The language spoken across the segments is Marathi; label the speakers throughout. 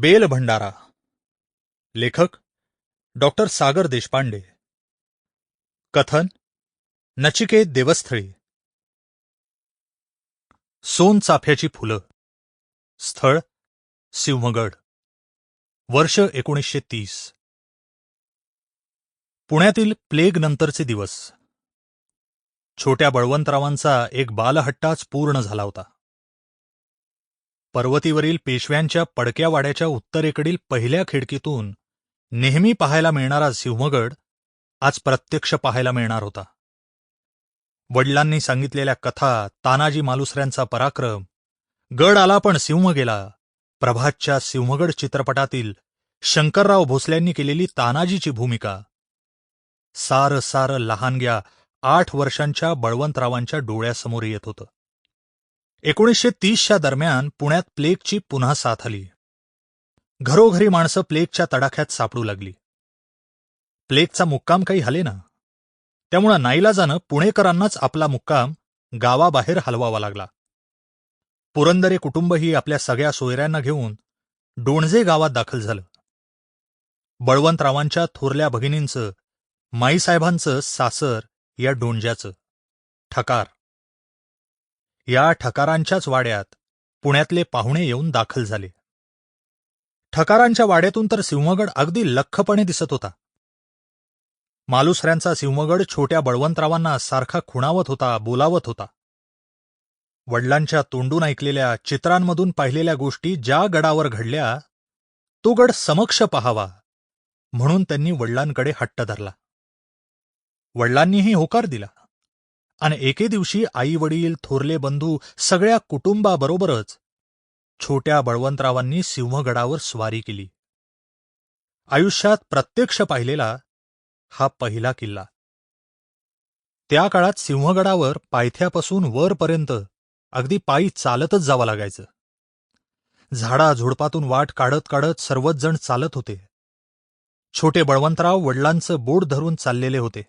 Speaker 1: बेल भंडारा लेखक डॉक्टर सागर देशपांडे. कथन नचिकेत देवस्थळी. सोनचाफ्याची फुलं. स्थळ सिंहगड. वर्ष एकोणीसशे तीस. पुण्यातील प्लेग नंतरचे दिवस. छोट्या बळवंतरावांचा एक बालहट्टाच पूर्ण झाला होता. पर्वतीवरील पेशव्यांच्या पडक्या वाड्याच्या उत्तरेकडील पहिल्या खिडकीतून नेहमी पाहायला मिळणारा सिंहगड आज प्रत्यक्ष पाहायला मिळणार होता. वडिलांनी सांगितलेल्या कथा तानाजी मालुसऱ्यांचा पराक्रम गड आला पण सिंह गेला प्रभातच्या सिंहगड चित्रपटातील शंकरराव भोसल्यांनी केलेली तानाजीची भूमिका. सार सार लहानग्या आठ वर्षांच्या बळवंतरावांच्या डोळ्यासमोर येत होतं. एकोणीसशे तीसच्या दरम्यान पुण्यात प्लेगची पुन्हा साथ आली. घरोघरी माणसं प्लेगच्या तडाख्यात सापडू लागली. प्लेगचा मुक्काम काही हले ना. त्यामुळं नाईलाजानं पुणेकरांनाच आपला मुक्काम गावाबाहेर हलवावा लागला. पुरंदरे कुटुंबही आपल्या सगळ्या सोयऱ्यांना घेऊन डोणजे गावात दाखल झालं. बळवंतरावांच्या थोरल्या भगिनींचं माईसाहेबांचं सासर या डोंज्याचं ठकार या ठकारांच्याच वाड्यात पुण्यातले पाहुणे येऊन दाखल झाले. ठकारांच्या वाड्यातून तर सिंहगड अगदी लख्खपणे दिसत होता. मालुसऱ्यांचा सिंहगड छोट्या बळवंतरावांना सारखा खुणावत होता बोलावत होता. वडिलांच्या तोंडून ऐकलेल्या चित्रांमधून पाहिलेल्या गोष्टी ज्या गडावर घडल्या तो गड समक्ष पहावा म्हणून त्यांनी वडिलांकडे हट्ट धरला. वडिलांनीही होकार दिला. आणि एके दिवशी आई वडील थोरले बंधू सगळ्या कुटुंबाबरोबरच छोट्या बळवंतरावांनी सिंहगडावर स्वारी केली. आयुष्यात प्रत्यक्ष पाहिलेला हा पहिला किल्ला. त्या काळात सिंहगडावर पायथ्यापासून वरपर्यंत अगदी पायी चालतच जावं लागायचं. झाडा झुडपातून वाट काढत काढत सर्वच जण चालत होते. छोटे बळवंतराव वडिलांचं बोट धरून चाललेले होते.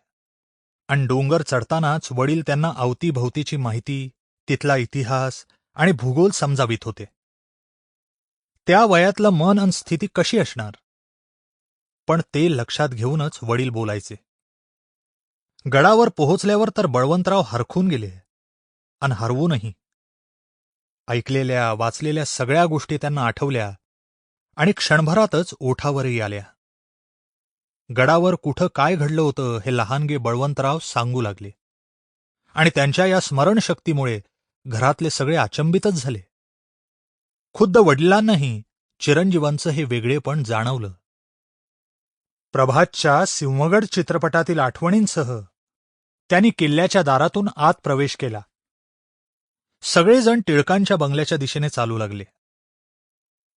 Speaker 1: आणि डोंगर चढतानाच वडील त्यांना अवतीभवतीची माहिती तिथला इतिहास आणि भूगोल समजावित होते. त्या वयातलं मन आणि स्थिती कशी असणार? पण ते लक्षात घेऊनच वडील बोलायचे. गडावर पोहोचल्यावर तर बळवंतराव हरखून गेले आणि हरवूनही. ऐकलेल्या वाचलेल्या सगळ्या गोष्टी त्यांना आठवल्या आणि क्षणभरातच ओठावरही आल्या. गडावर कुठं काय घडलं होतं हे लहानगे बळवंतराव सांगू लागले. आणि त्यांच्या या स्मरणशक्तीमुळे घरातले सगळे अचंबितच झाले. खुद्द वडिलांनाही चिरंजीवांचं हे वेगळेपण जाणवलं. प्रभातच्या सिंहगड चित्रपटातील आठवणींसह त्यांनी किल्ल्याच्या दारातून आत प्रवेश केला. सगळेजण टिळकांच्या बंगल्याच्या दिशेने चालू लागले.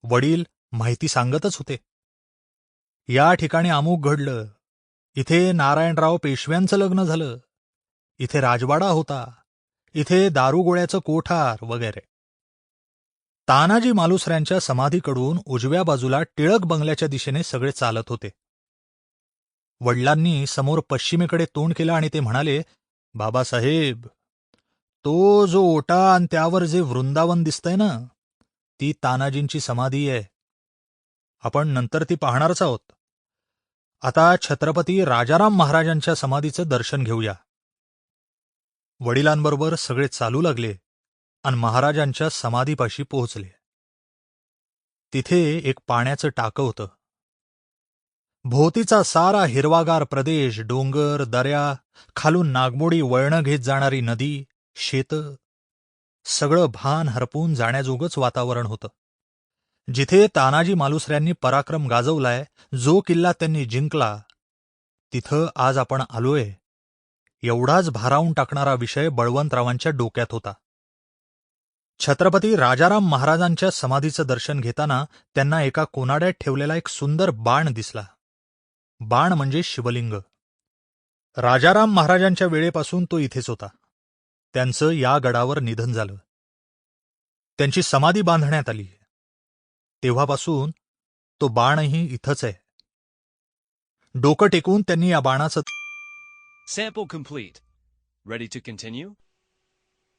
Speaker 1: वडील माहिती सांगतच होते. या ठिकाणी अमुक घडलं. इथे नारायणराव पेशव्यांचं लग्न झालं. इथे राजवाडा होता. इथे दारुगोळ्याचं कोठार वगैरे. तानाजी मालुसऱ्यांच्या समाधीकडून उजव्या बाजूला टिळक बंगल्याच्या दिशेने सगळे चालत होते. वडिलांनी समोर पश्चिमेकडे तोंड केलं आणि ते म्हणाले बाबासाहेब तो जो ओटा आणि त्यावर जे वृंदावन दिसतंय ना ती तानाजींची समाधी आहे. आपण नंतर ती पाहणारच आहोत. आता छत्रपती राजाराम महाराजांच्या समाधीचं दर्शन घेऊया. वडिलांबरोबर सगळे चालू लागले आणि महाराजांच्या समाधीपाशी पोहोचले. तिथे एक पाण्याचं टाकं होतं. भोवतीचा सारा हिरवागार प्रदेश डोंगर दऱ्या खालून नागमोडी वळणं घेत जाणारी नदी शेत सगळं भान हरपून जाण्याजोगच वातावरण होतं. जिथे तानाजी मालुसऱ्यांनी पराक्रम गाजवलाय जो किल्ला त्यांनी जिंकला तिथं आज आपण आलोय. एवढाच भारावून टाकणारा विषय बळवंतरावांच्या डोक्यात होता. छत्रपती राजाराम महाराजांच्या समाधीचं दर्शन घेताना त्यांना एका कोनाड्यात ठेवलेला एक सुंदर बाण दिसला. बाण म्हणजे शिवलिंग. राजाराम महाराजांच्या वेळेपासून तो इथेच होता. त्यांचं या गडावर निधन झालं. त्यांची समाधी बांधण्यात आली. तेव्हापासून तो बाणही इथंच आहे. डोकं टेकून त्यांनी या बाणाचं
Speaker 2: सेपो कंप्लीट रेडी टू कंटिन्यू